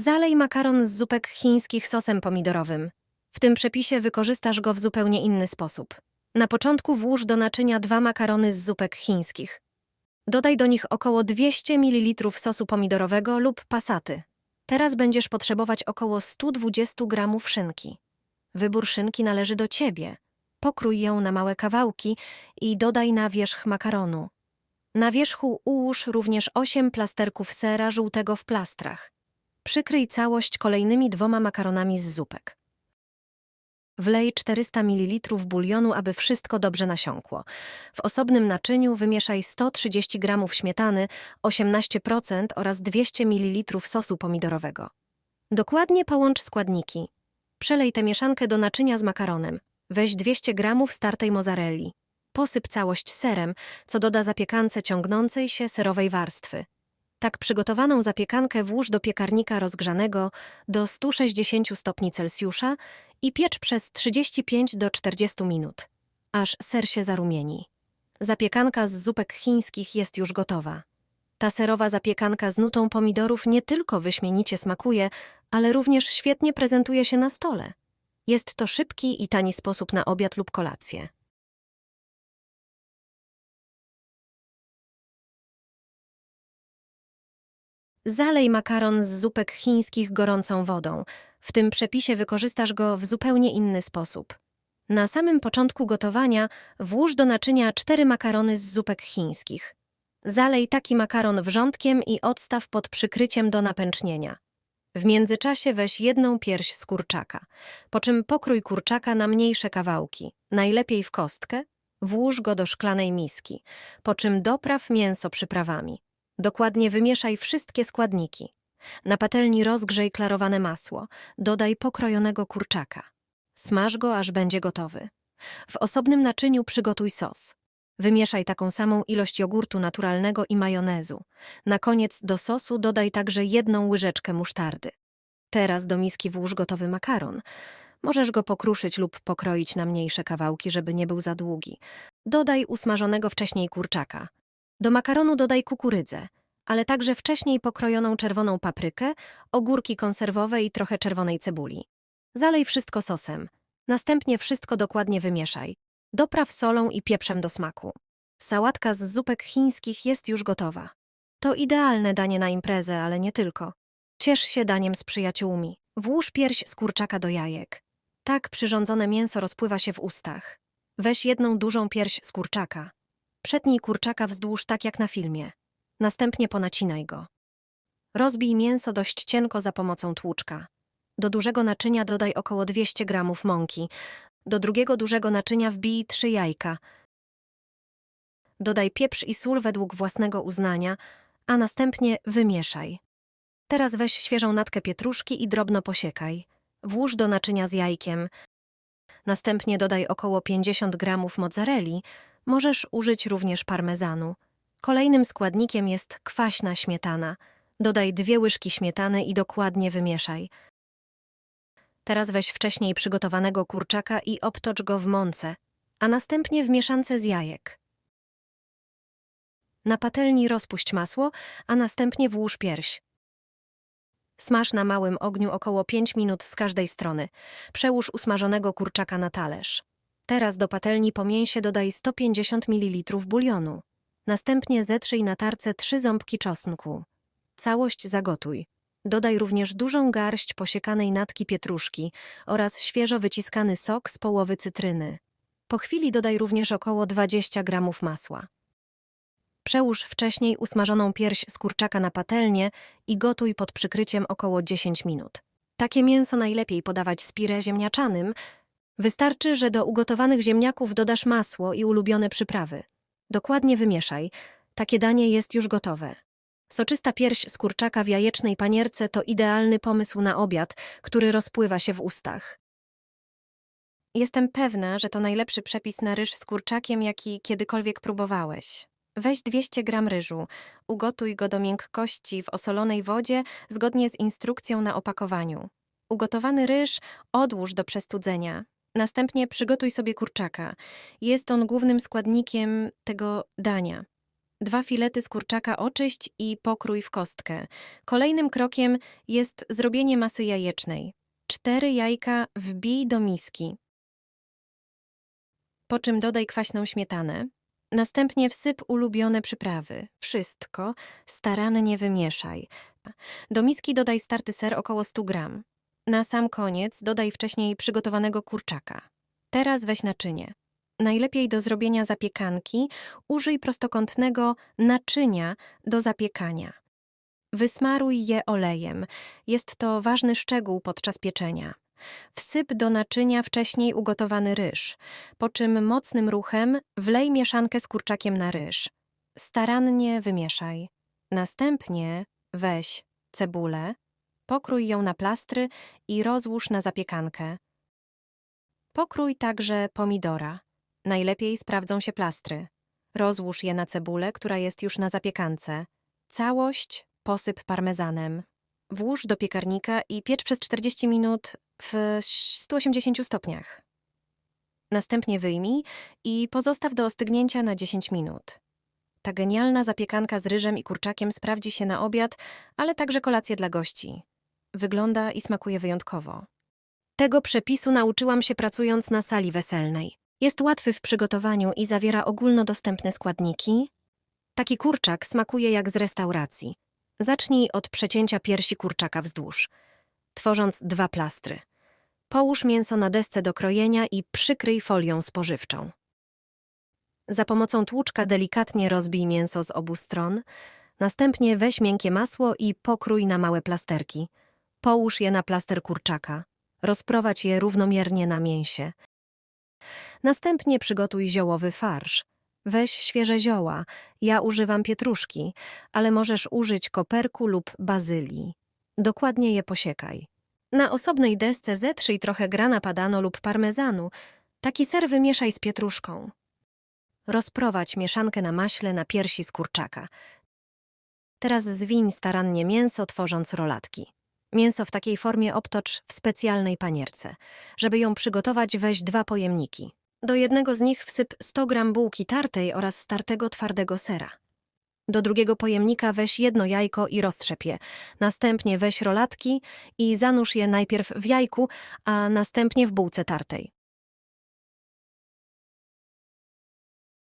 Zalej makaron z zupek chińskich sosem pomidorowym. W tym przepisie wykorzystasz go w zupełnie inny sposób. Na początku włóż do naczynia dwa makarony z zupek chińskich. Dodaj do nich około 200 ml sosu pomidorowego lub pasaty. Teraz będziesz potrzebować około 120 g szynki. Wybór szynki należy do ciebie. Pokrój ją na małe kawałki i dodaj na wierzch makaronu. Na wierzchu ułóż również 8 plasterków sera żółtego w plastrach. Przykryj całość kolejnymi dwoma makaronami z zupek. Wlej 400 ml bulionu, aby wszystko dobrze nasiąkło. W osobnym naczyniu wymieszaj 130 g śmietany, 18% oraz 200 ml sosu pomidorowego. Dokładnie połącz składniki. Przelej tę mieszankę do naczynia z makaronem. Weź 200 g startej mozzarelli. Posyp całość serem, co doda zapiekance ciągnącej się serowej warstwy. Tak przygotowaną zapiekankę włóż do piekarnika rozgrzanego do 160 stopni Celsjusza i piecz przez 35 do 40 minut, aż ser się zarumieni. Zapiekanka z zupek chińskich jest już gotowa. Ta serowa zapiekanka z nutą pomidorów nie tylko wyśmienicie smakuje, ale również świetnie prezentuje się na stole. Jest to szybki i tani sposób na obiad lub kolację. Zalej makaron z zupek chińskich gorącą wodą. W tym przepisie wykorzystasz go w zupełnie inny sposób. Na samym początku gotowania włóż do naczynia cztery makarony z zupek chińskich. Zalej taki makaron wrzątkiem i odstaw pod przykryciem do napęcznienia. W międzyczasie weź jedną pierś z kurczaka, po czym pokrój kurczaka na mniejsze kawałki, najlepiej w kostkę, włóż go do szklanej miski, po czym dopraw mięso przyprawami. Dokładnie wymieszaj wszystkie składniki. Na patelni rozgrzej klarowane masło. Dodaj pokrojonego kurczaka. Smaż go, aż będzie gotowy. W osobnym naczyniu przygotuj sos. Wymieszaj taką samą ilość jogurtu naturalnego i majonezu. Na koniec do sosu dodaj także jedną łyżeczkę musztardy. Teraz do miski włóż gotowy makaron. Możesz go pokruszyć lub pokroić na mniejsze kawałki, żeby nie był za długi. Dodaj usmażonego wcześniej kurczaka. Do makaronu dodaj kukurydzę, ale także wcześniej pokrojoną czerwoną paprykę, ogórki konserwowe i trochę czerwonej cebuli. Zalej wszystko sosem. Następnie wszystko dokładnie wymieszaj. Dopraw solą i pieprzem do smaku. Sałatka z zupek chińskich jest już gotowa. To idealne danie na imprezę, ale nie tylko. Ciesz się daniem z przyjaciółmi. Włóż pierś z kurczaka do jajek. Tak przyrządzone mięso rozpływa się w ustach. Weź jedną dużą pierś z kurczaka. Przetnij kurczaka wzdłuż tak jak na filmie. Następnie ponacinaj go. Rozbij mięso dość cienko za pomocą tłuczka. Do dużego naczynia dodaj około 200 gramów mąki. Do drugiego dużego naczynia wbij trzy jajka. Dodaj pieprz i sól według własnego uznania, a następnie wymieszaj. Teraz weź świeżą natkę pietruszki i drobno posiekaj. Włóż do naczynia z jajkiem. Następnie dodaj około 50 gramów mozzarelli. Możesz użyć również parmezanu. Kolejnym składnikiem jest kwaśna śmietana. Dodaj dwie łyżki śmietany i dokładnie wymieszaj. Teraz weź wcześniej przygotowanego kurczaka i obtocz go w mące, a następnie w mieszance z jajek. Na patelni rozpuść masło, a następnie włóż pierś. Smaż na małym ogniu około 5 minut z każdej strony. Przełóż usmażonego kurczaka na talerz. Teraz do patelni po mięsie dodaj 150 ml bulionu. Następnie zetrzyj na tarce trzy ząbki czosnku. Całość zagotuj. Dodaj również dużą garść posiekanej natki pietruszki oraz świeżo wyciskany sok z połowy cytryny. Po chwili dodaj również około 20 gramów masła. Przełóż wcześniej usmażoną pierś z kurczaka na patelnię i gotuj pod przykryciem około 10 minut. Takie mięso najlepiej podawać z pire ziemniaczanym. Wystarczy, że do ugotowanych ziemniaków dodasz masło i ulubione przyprawy. Dokładnie wymieszaj. Takie danie jest już gotowe. Soczysta pierś z kurczaka w jajecznej panierce to idealny pomysł na obiad, który rozpływa się w ustach. Jestem pewna, że to najlepszy przepis na ryż z kurczakiem, jaki kiedykolwiek próbowałeś. Weź 200 gram ryżu, ugotuj go do miękkości w osolonej wodzie zgodnie z instrukcją na opakowaniu. Ugotowany ryż odłóż do przestudzenia. Następnie przygotuj sobie kurczaka. Jest on głównym składnikiem tego dania. Dwa filety z kurczaka oczyść i pokrój w kostkę. Kolejnym krokiem jest zrobienie masy jajecznej. Cztery jajka wbij do miski. Po czym dodaj kwaśną śmietanę. Następnie wsyp ulubione przyprawy. Wszystko starannie wymieszaj. Do miski dodaj starty ser około 100 gram. Na sam koniec dodaj wcześniej przygotowanego kurczaka. Teraz weź naczynie. Najlepiej do zrobienia zapiekanki użyj prostokątnego naczynia do zapiekania. Wysmaruj je olejem. Jest to ważny szczegół podczas pieczenia. Wsyp do naczynia wcześniej ugotowany ryż, po czym mocnym ruchem wlej mieszankę z kurczakiem na ryż. Starannie wymieszaj. Następnie weź cebulę, pokrój ją na plastry i rozłóż na zapiekankę. Pokrój także pomidora. Najlepiej sprawdzą się plastry. Rozłóż je na cebulę, która jest już na zapiekance. Całość posyp parmezanem. Włóż do piekarnika i piecz przez 40 minut w 180 stopniach. Następnie wyjmij i pozostaw do ostygnięcia na 10 minut. Ta genialna zapiekanka z ryżem i kurczakiem sprawdzi się na obiad, ale także kolację dla gości. Wygląda i smakuje wyjątkowo. Tego przepisu nauczyłam się pracując na sali weselnej. Jest łatwy w przygotowaniu i zawiera ogólnodostępne składniki. Taki kurczak smakuje jak z restauracji. Zacznij od przecięcia piersi kurczaka wzdłuż, tworząc dwa plastry. Połóż mięso na desce do krojenia i przykryj folią spożywczą. Za pomocą tłuczka delikatnie rozbij mięso z obu stron, następnie weź miękkie masło i pokrój na małe plasterki. Połóż je na plaster kurczaka. Rozprowadź je równomiernie na mięsie. Następnie przygotuj ziołowy farsz. Weź świeże zioła. Ja używam pietruszki, ale możesz użyć koperku lub bazylii. Dokładnie je posiekaj. Na osobnej desce zetrzyj trochę grana padano lub parmezanu. Taki ser wymieszaj z pietruszką. Rozprowadź mieszankę na maśle na piersi z kurczaka. Teraz zwiń starannie mięso, tworząc rolatki. Mięso w takiej formie obtocz w specjalnej panierce. Żeby ją przygotować, weź dwa pojemniki. Do jednego z nich wsyp 100 gram bułki tartej oraz startego twardego sera. Do drugiego pojemnika weź jedno jajko i roztrzep je. Następnie weź rolatki i zanurz je najpierw w jajku, a następnie w bułce tartej.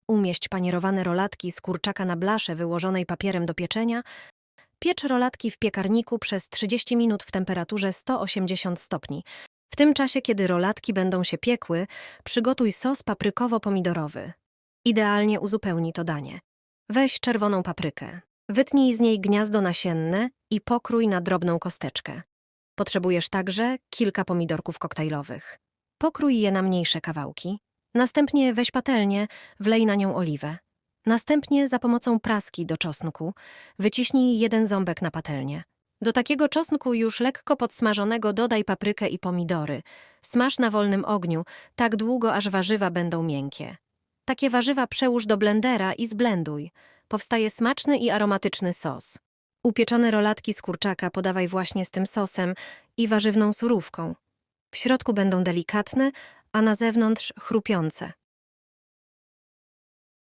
Umieść panierowane rolatki z kurczaka na blasze wyłożonej papierem do pieczenia. Piecz rolatki w piekarniku przez 30 minut w temperaturze 180 stopni. W tym czasie, kiedy rolatki będą się piekły, przygotuj sos paprykowo-pomidorowy. Idealnie uzupełni to danie. Weź czerwoną paprykę. Wytnij z niej gniazdo nasienne i pokrój na drobną kosteczkę. Potrzebujesz także kilka pomidorków koktajlowych. Pokrój je na mniejsze kawałki. Następnie weź patelnię, wlej na nią oliwę. Następnie za pomocą praski do czosnku wyciśnij jeden ząbek na patelnię. Do takiego czosnku już lekko podsmażonego dodaj paprykę i pomidory. Smaż na wolnym ogniu, tak długo aż warzywa będą miękkie. Takie warzywa przełóż do blendera i zblenduj. Powstaje smaczny i aromatyczny sos. Upieczone rolatki z kurczaka podawaj właśnie z tym sosem i warzywną surówką. W środku będą delikatne, a na zewnątrz chrupiące.